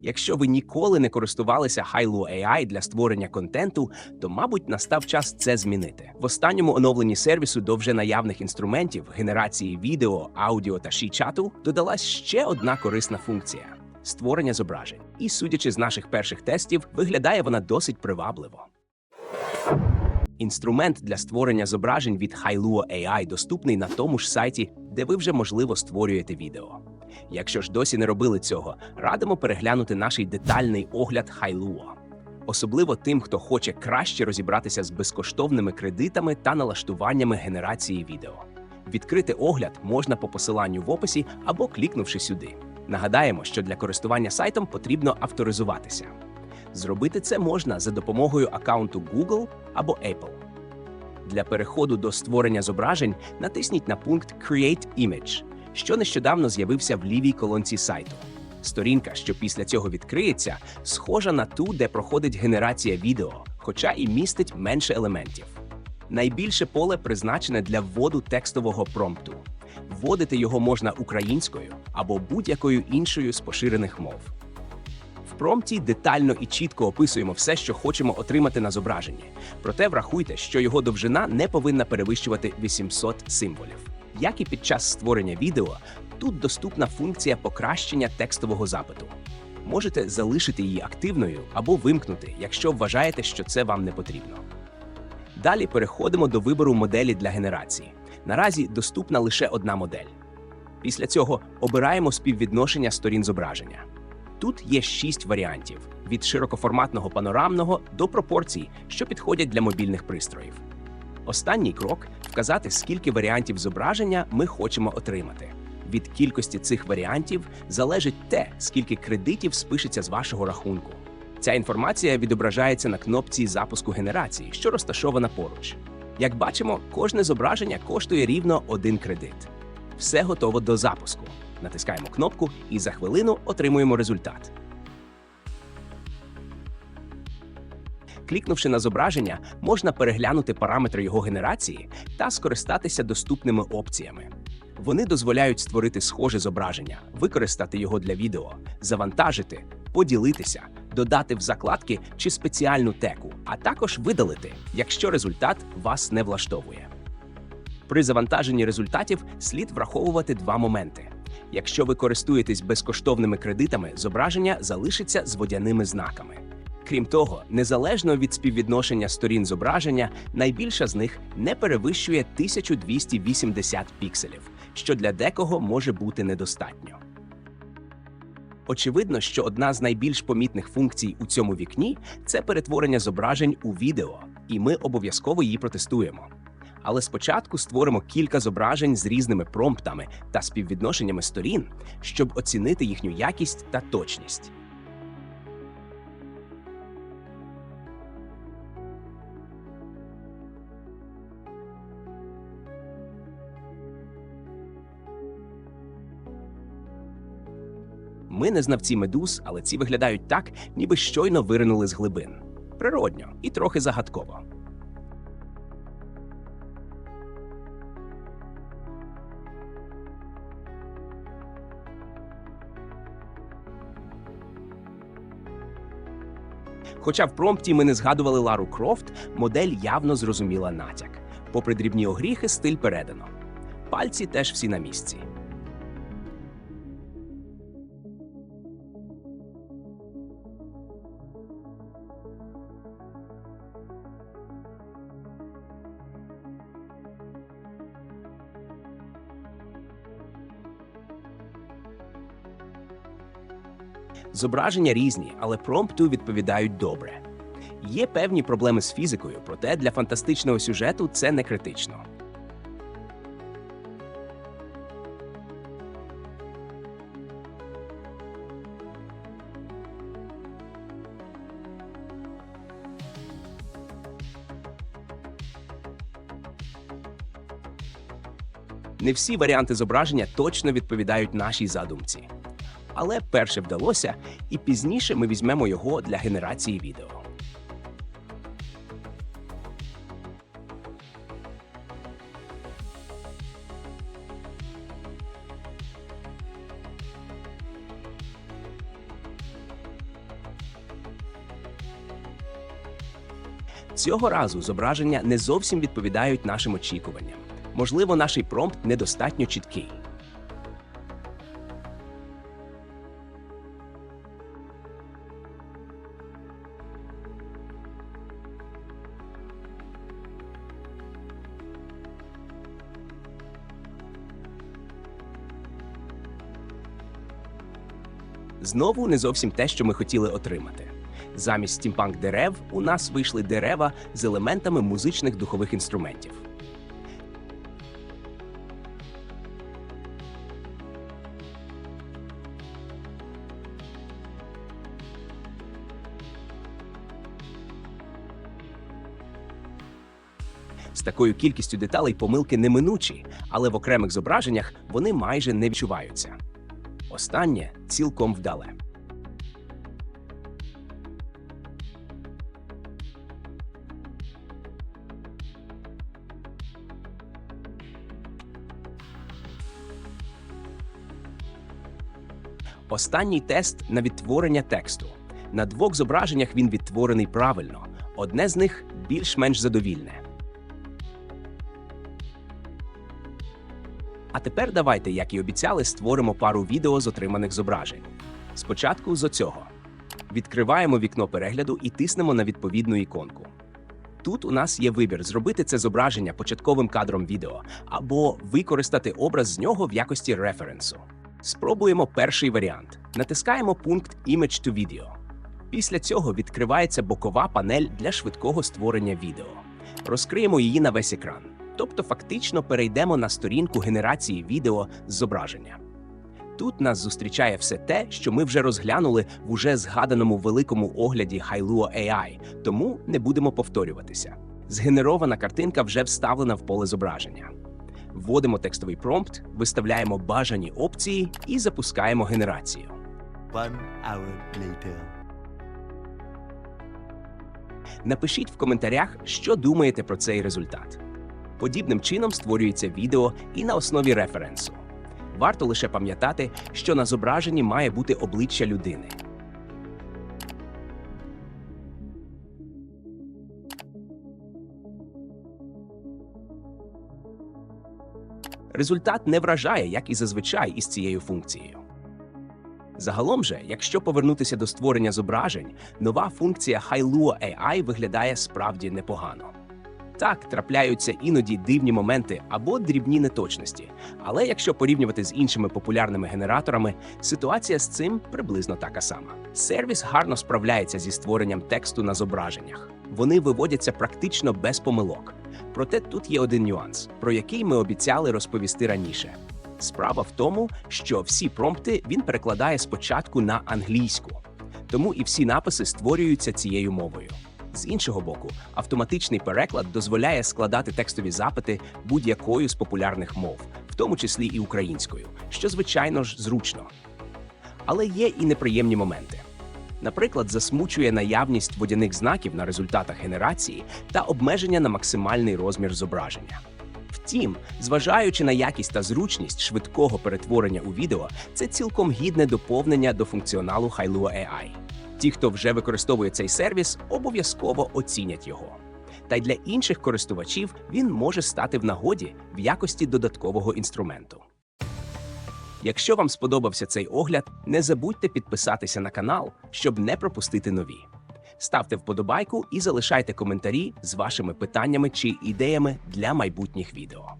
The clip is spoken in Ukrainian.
Якщо ви ніколи не користувалися Hailuo AI для створення контенту, то, мабуть, настав час це змінити. В останньому оновленні сервісу до вже наявних інструментів генерації відео, аудіо та ші-чату додалась ще одна корисна функція створення зображень. І, судячи з наших перших тестів, виглядає вона досить привабливо. Інструмент для створення зображень від Hailuo AI доступний на тому ж сайті, де ви вже можливо створюєте відео. Якщо ж досі не робили цього, радимо переглянути наш детальний огляд Hailuo. Особливо тим, хто хоче краще розібратися з безкоштовними кредитами та налаштуваннями генерації відео. Відкрити огляд можна по посиланню в описі або клікнувши сюди. Нагадаємо, що для користування сайтом потрібно авторизуватися. Зробити це можна за допомогою аккаунту Google або Apple. Для переходу до створення зображень натисніть на пункт Create Image, що нещодавно з'явився в лівій колонці сайту. Сторінка, що після цього відкриється, схожа на ту, де проходить генерація відео, хоча і містить менше елементів. Найбільше поле призначене для вводу текстового промпту. Вводити його можна українською або будь-якою іншою з поширених мов. В промпті детально і чітко описуємо все, що хочемо отримати на зображенні. Проте врахуйте, що його довжина не повинна перевищувати 800 символів. Як і під час створення відео, тут доступна функція покращення текстового запиту. Можете залишити її активною або вимкнути, якщо вважаєте, що це вам не потрібно. Далі переходимо до вибору моделі для генерації. Наразі доступна лише одна модель. Після цього обираємо співвідношення сторін зображення. Тут є шість варіантів: від широкоформатного панорамного до пропорцій, що підходять для мобільних пристроїв. Останній крок вказати, скільки варіантів зображення ми хочемо отримати. Від кількості цих варіантів залежить те, скільки кредитів спишеться з вашого рахунку. Ця інформація відображається на кнопці запуску генерації, що розташована поруч. Як бачимо, кожне зображення коштує рівно один кредит. Все готово до запуску. Натискаємо кнопку і за хвилину отримуємо результат. Клікнувши на зображення, можна переглянути параметри його генерації та скористатися доступними опціями. Вони дозволяють створити схоже зображення, використати його для відео, завантажити, поділитися, додати в закладки чи спеціальну теку, а також видалити, якщо результат вас не влаштовує. При завантаженні результатів слід враховувати два моменти. Якщо ви користуєтесь безкоштовними кредитами, зображення залишиться з водяними знаками. Крім того, незалежно від співвідношення сторін зображення, найбільша з них не перевищує 1280 пікселів, що для декого може бути недостатньо. Очевидно, що одна з найбільш помітних функцій у цьому вікні це перетворення зображень у відео, і ми обов'язково її протестуємо. Але спочатку створимо кілька зображень з різними промптами та співвідношеннями сторін, щоб оцінити їхню якість та точність. Ми не знавці медуз, але ці виглядають так, ніби щойно виринули з глибин. Природньо і трохи загадково. Хоча в промпті ми не згадували Лару Крофт, модель явно зрозуміла натяк. Попри дрібні огріхи, стиль передано. Пальці теж всі на місці. Зображення різні, але промпту відповідають добре. Є певні проблеми з фізикою, проте для фантастичного сюжету це не критично. Не всі варіанти зображення точно відповідають нашій задумці але перше вдалося, і пізніше ми візьмемо його для генерації відео. Цього разу зображення не зовсім відповідають нашим очікуванням. Можливо, наш промпт недостатньо чіткий. Знову не зовсім те, що ми хотіли отримати. Замість стімпанк дерев у нас вийшли дерева з елементами музичних духових інструментів. З такою кількістю деталей помилки неминучі, але в окремих зображеннях вони майже не відчуваються. Останнє цілком вдале. Останній тест на відтворення тексту. На двох зображеннях він відтворений правильно. Одне з них більш-менш задовільне. А тепер давайте, як і обіцяли, створимо пару відео з отриманих зображень. Спочатку з оцього. Відкриваємо вікно перегляду і тиснемо на відповідну іконку. Тут у нас є вибір зробити це зображення початковим кадром відео або використати образ з нього в якості референсу. Спробуємо перший варіант. Натискаємо пункт Image to Video. Після цього відкривається бокова панель для швидкого створення відео. Розкриємо її на весь екран. Тобто фактично перейдемо на сторінку генерації відео з зображення. Тут нас зустрічає все те, що ми вже розглянули в уже згаданому великому огляді Hailuo AI, тому не будемо повторюватися. Згенерована картинка вже вставлена в поле зображення. Вводимо текстовий промпт, виставляємо бажані опції і запускаємо генерацію. One hour later. Напишіть в коментарях, що думаєте про цей результат. Подібним чином створюється відео і на основі референсу. Варто лише пам'ятати, що на зображенні має бути обличчя людини. Результат не вражає, як і зазвичай із цією функцією. Загалом же, якщо повернутися до створення зображень, нова функція Hailuo AI виглядає справді непогано. Так, трапляються іноді дивні моменти або дрібні неточності. Але якщо порівнювати з іншими популярними генераторами, ситуація з цим приблизно така сама. Сервіс гарно справляється зі створенням тексту на зображеннях. Вони виводяться практично без помилок. Проте тут є один нюанс, про який ми обіцяли розповісти раніше. Справа в тому, що всі промпти він перекладає спочатку на англійську, тому і всі написи створюються цією мовою. З іншого боку, автоматичний переклад дозволяє складати текстові запити будь-якою з популярних мов, в тому числі і українською, що звичайно ж зручно. Але є і неприємні моменти. Наприклад, засмучує наявність водяних знаків на результатах генерації та обмеження на максимальний розмір зображення. Втім, зважаючи на якість та зручність швидкого перетворення у відео, це цілком гідне доповнення до функціоналу Hailuo AI. Ті, хто вже використовує цей сервіс, обов'язково оцінять його. Та й для інших користувачів він може стати в нагоді в якості додаткового інструменту. Якщо вам сподобався цей огляд, не забудьте підписатися на канал, щоб не пропустити нові. Ставте вподобайку і залишайте коментарі з вашими питаннями чи ідеями для майбутніх відео.